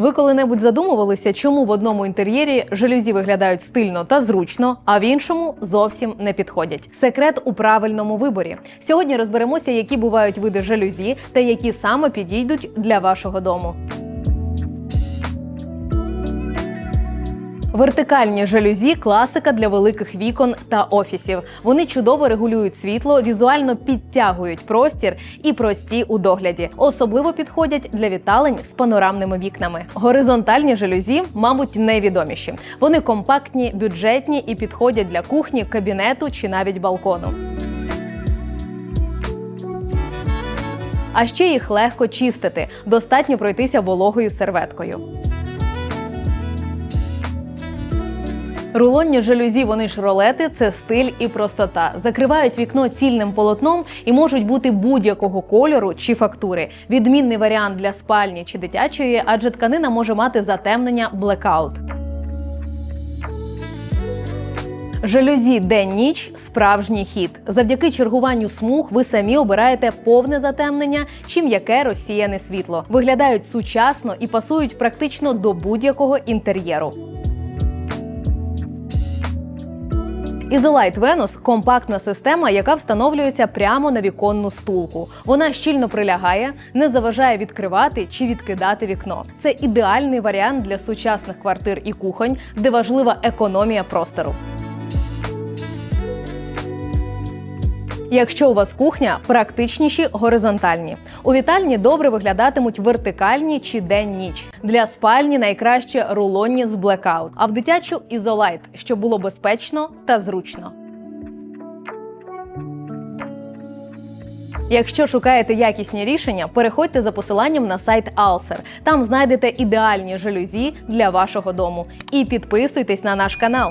Ви коли-небудь задумувалися, чому в одному інтер'єрі жалюзі виглядають стильно та зручно, а в іншому зовсім не підходять? Секрет у правильному виборі. Сьогодні розберемося, які бувають види жалюзі та які саме підійдуть для вашого дому. Вертикальні жалюзі класика для великих вікон та офісів. Вони чудово регулюють світло, візуально підтягують простір і прості у догляді. Особливо підходять для віталень з панорамними вікнами. Горизонтальні жалюзі, мабуть, найвідоміші. Вони компактні, бюджетні і підходять для кухні, кабінету чи навіть балкону. А ще їх легко чистити. Достатньо пройтися вологою серветкою. Рулонні жалюзі, вони ж ролети, це стиль і простота. Закривають вікно цільним полотном і можуть бути будь-якого кольору чи фактури. Відмінний варіант для спальні чи дитячої, адже тканина може мати затемнення блекаут. Жалюзі день-ніч справжній хід. Завдяки чергуванню смуг ви самі обираєте повне затемнення чи м'яке розсіяне світло. Виглядають сучасно і пасують практично до будь-якого інтер'єру. Ізолайт Венос – компактна система, яка встановлюється прямо на віконну стулку. Вона щільно прилягає, не заважає відкривати чи відкидати вікно. Це ідеальний варіант для сучасних квартир і кухонь, де важлива економія простору. Якщо у вас кухня, практичніші горизонтальні. У вітальні добре виглядатимуть вертикальні чи день-ніч. Для спальні найкраще рулонні з блекаут, а в дитячу ізолайт, щоб було безпечно та зручно. Якщо шукаєте якісні рішення, переходьте за посиланням на сайт Alser. Там знайдете ідеальні жалюзі для вашого дому. І підписуйтесь на наш канал.